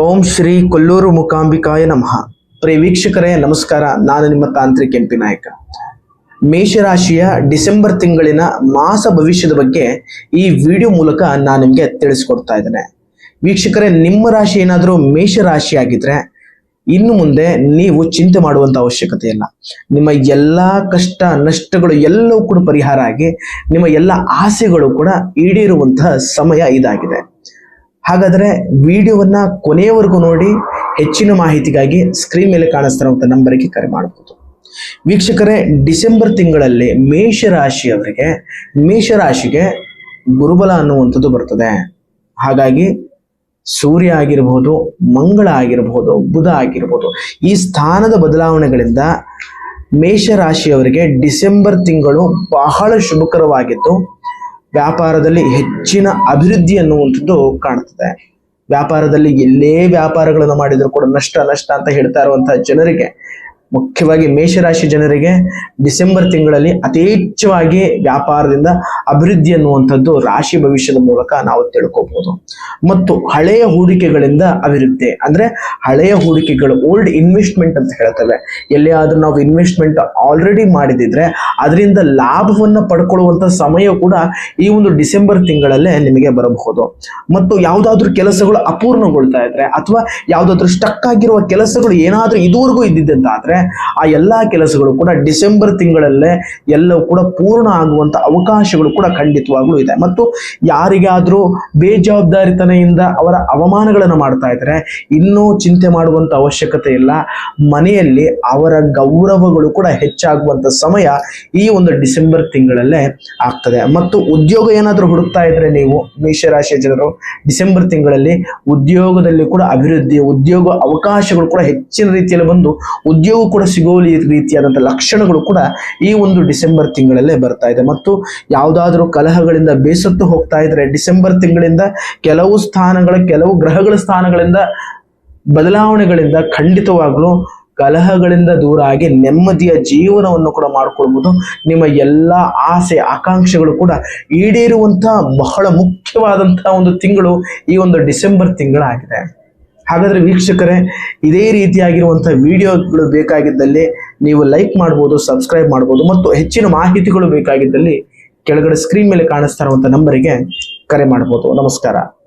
ಓಂ ಶ್ರೀ ಕೊಲ್ಲೂರು ಮುಖಾಂಬಿಕಾಯ ನಮಃ. ಪ್ರಿಯ ವೀಕ್ಷಕರೇ, ನಮಸ್ಕಾರ. ನಾನು ನಿಮ್ಮ ತಾಂತ್ರಿಕ ಎಂಪಿ ನಾಯಕ. ಮೇಷರಾಶಿಯ ಡಿಸೆಂಬರ್ ತಿಂಗಳಿನ ಮಾಸ ಭವಿಷ್ಯದ ಬಗ್ಗೆ ಈ ವಿಡಿಯೋ ಮೂಲಕ ನಾನು ನಿಮಗೆ ತಿಳಿಸ್ಕೊಡ್ತಾ ಇದ್ದೇನೆ. ವೀಕ್ಷಕರೇ, ನಿಮ್ಮ ರಾಶಿ ಏನಾದರೂ ಮೇಷರಾಶಿ ಆಗಿದ್ರೆ ಇನ್ನು ಮುಂದೆ ನೀವು ಚಿಂತೆ ಮಾಡುವಂತ ಅವಶ್ಯಕತೆ ಇಲ್ಲ. ನಿಮ್ಮ ಎಲ್ಲ ಕಷ್ಟ, ನಷ್ಟಗಳು ಎಲ್ಲವೂ ಕೂಡ ಪರಿಹಾರ ಆಗಿ ನಿಮ್ಮ ಎಲ್ಲ ಆಸೆಗಳು ಕೂಡ ಈಡೇರುವಂತಹ ಸಮಯ ಇದಾಗಿದೆ. ಹಾಗಾದ್ರೆ ವಿಡಿಯೋವನ್ನ ಕೊನೆಯವರೆಗೂ ನೋಡಿ ಹೆಚ್ಚಿನ ಮಾಹಿತಿಗಾಗಿ ಸ್ಕ್ರೀನ್ ಮೇಲೆ ಕಾಣಿಸ್ತಿರುವಂತ ನಂಬರ್ಗೆ ಕರೆ ಮಾಡಬಹುದು ವೀಕ್ಷಕರೇ, ಡಿಸೆಂಬರ್ ತಿಂಗಳಲ್ಲಿ ಮೇಷರಾಶಿಯವರಿಗೆ, ಮೇಷರಾಶಿಗೆ ಗುರುಬಲ ಅನ್ನುವಂಥದ್ದು ಬರ್ತದೆ. ಹಾಗಾಗಿ ಸೂರ್ಯ ಆಗಿರಬಹುದು ಮಂಗಳ ಆಗಿರಬಹುದು ಬುಧ ಆಗಿರಬಹುದು ಈ ಸ್ಥಾನದ ಬದಲಾವಣೆಗಳಿಂದ ಮೇಷರಾಶಿಯವರಿಗೆ ಡಿಸೆಂಬರ್ ತಿಂಗಳು ಬಹಳ ಶುಭಕರವಾಗಿದ್ದು ವ್ಯಾಪಾರದಲ್ಲಿ ಹೆಚ್ಚಿನ ಅಭಿವೃದ್ಧಿ ಅನ್ನುವಂಥದ್ದು ಕಾಣ್ತದೆ. ವ್ಯಾಪಾರದಲ್ಲಿ ಎಲ್ಲೇ ವ್ಯಾಪಾರಗಳನ್ನು ಮಾಡಿದ್ರು ಕೂಡ ನಷ್ಟ ನಷ್ಟ ಅಂತ ಹೇಳ್ತಾ ಇರುವಂತಹ ಜನರಿಗೆ, ಮುಖ್ಯವಾಗಿ ಮೇಷರಾಶಿ ಜನರಿಗೆ ಡಿಸೆಂಬರ್ ತಿಂಗಳಲ್ಲಿ ಅತಿ ಹೆಚ್ಚವಾಗಿ ವ್ಯಾಪಾರದಿಂದ ಅಭಿವೃದ್ಧಿ ಅನ್ನುವಂಥದ್ದು ರಾಶಿ ಭವಿಷ್ಯದ ಮೂಲಕ ನಾವು ತಿಳ್ಕೋಬಹುದು ಮತ್ತು ಹಳೆಯ ಹೂಡಿಕೆಗಳಿಂದ ಅಭಿವೃದ್ಧಿ, ಅಂದ್ರೆ ಹಳೆಯ ಹೂಡಿಕೆಗಳು ಓಲ್ಡ್ ಇನ್ವೆಸ್ಟ್ಮೆಂಟ್ ಅಂತ ಹೇಳ್ತೇವೆ. ಎಲ್ಲಿಯಾದ್ರೂ ನಾವು ಇನ್ವೆಸ್ಟ್ಮೆಂಟ್ ಆಲ್ರೆಡಿ ಮಾಡಿದಿದ್ರೆ ಅದರಿಂದ ಲಾಭವನ್ನು ಪಡ್ಕೊಳ್ಳುವಂಥ ಸಮಯ ಕೂಡ ಈ ಒಂದು ಡಿಸೆಂಬರ್ ತಿಂಗಳಲ್ಲೇ ನಿಮಗೆ ಬರಬಹುದು. ಮತ್ತು ಯಾವುದಾದ್ರೂ ಕೆಲಸಗಳು ಅಪೂರ್ಣಗೊಳ್ತಾ ಇದ್ರೆ ಅಥವಾ ಯಾವುದಾದ್ರೂ ಸ್ಟಕ್ ಆಗಿರುವ ಕೆಲಸಗಳು ಏನಾದರೂ ಇದುವರೆಗೂ ಇದ್ದಿದ್ದಂತಾದರೆ ಆ ಎಲ್ಲ ಕೆಲಸಗಳು ಕೂಡ ಡಿಸೆಂಬರ್ ತಿಂಗಳಲ್ಲೇ ಎಲ್ಲವೂ ಕೂಡ ಪೂರ್ಣ ಆಗುವಂಥ ಅವಕಾಶಗಳು ಕೂಡ ಖಂಡಿತವಾಗಲೂ ಇದೆ. ಮತ್ತು ಯಾರಿಗಾದರೂ ಬೇಜವಾಬ್ದಾರಿತನೆಯಿಂದ ಅವರ ಅವಮಾನಗಳನ್ನು ಮಾಡ್ತಾ ಇದ್ರೆ ಇನ್ನೂ ಚಿಂತೆ ಮಾಡುವಂಥ ಅವಶ್ಯಕತೆ ಇಲ್ಲ. ಮನೆಯಲ್ಲಿ ಅವರ ಗೌರವಗಳು ಕೂಡ ಹೆಚ್ಚಾಗುವಂಥ ಸಮಯ ಈ ಒಂದು ಡಿಸೆಂಬರ್ ತಿಂಗಳಲ್ಲೇ ಆಗ್ತದೆ. ಮತ್ತು ಉದ್ಯೋಗ ಏನಾದರೂ ಹುಡುಕ್ತಾ ಇದ್ರೆ ನೀವು ಮೇಷರಾಶಿಯ ಜನರು, ಡಿಸೆಂಬರ್ ತಿಂಗಳಲ್ಲಿ ಉದ್ಯೋಗದಲ್ಲಿ ಕೂಡ ಅಭಿವೃದ್ಧಿ, ಉದ್ಯೋಗ ಅವಕಾಶಗಳು ಕೂಡ ಹೆಚ್ಚಿನ ರೀತಿಯಲ್ಲಿ ಬಂದು ಉದ್ಯೋಗ ಕೂಡ ಸಿಗೋ ರೀತಿಯಾದಂಥ ಲಕ್ಷಣಗಳು ಕೂಡ ಈ ಒಂದು ಡಿಸೆಂಬರ್ ತಿಂಗಳಲ್ಲೇ ಬರ್ತಾ ಇದೆ. ಮತ್ತು ಯಾವುದಾದ್ರೂ ಕಲಹಗಳಿಂದ ಬೇಸತ್ತು ಹೋಗ್ತಾ ಇದ್ರೆ ಡಿಸೆಂಬರ್ ತಿಂಗಳಿಂದ ಕೆಲವು ಸ್ಥಾನಗಳ, ಕೆಲವು ಗ್ರಹಗಳ ಸ್ಥಾನಗಳಿಂದ ಬದಲಾವಣೆಗಳಿಂದ ಖಂಡಿತವಾಗ್ಲೂ ಕಲಹಗಳಿಂದ ದೂರ ಆಗಿ ನೆಮ್ಮದಿಯ ಜೀವನವನ್ನು ಕೂಡ ಮಾಡಿಕೊಳ್ಬಹುದು ನಿಮ್ಮ ಎಲ್ಲ ಆಸೆ, ಆಕಾಂಕ್ಷೆಗಳು ಕೂಡ ಈಡೇರುವಂತಹ ಬಹಳ ಮುಖ್ಯವಾದಂತಹ ಒಂದು ತಿಂಗಳು ಈ ಒಂದು ಡಿಸೆಂಬರ್ ತಿಂಗಳಾಗಿದೆ. ಹಾಗಾದ್ರೆ ವೀಕ್ಷಕರೇ, ಇದೇ ರೀತಿಯಾಗಿರುವಂತಹ ವಿಡಿಯೋಗಳು ಬೇಕಾಗಿದ್ದಲ್ಲಿ ನೀವು ಲೈಕ್ ಮಾಡ್ಬೋದು, ಸಬ್ಸ್ಕ್ರೈಬ್ ಮಾಡ್ಬೋದು ಮತ್ತು ಹೆಚ್ಚಿನ ಮಾಹಿತಿಗಳು ಬೇಕಾಗಿದ್ದಲ್ಲಿ ಕೆಳಗಡೆ ಸ್ಕ್ರೀನ್ ಮೇಲೆ ಕಾಣಿಸ್ತಾ ಇರುವಂತಹ ನಂಬರಿಗೆ ಕರೆ ಮಾಡ್ಬೋದು. ನಮಸ್ಕಾರ.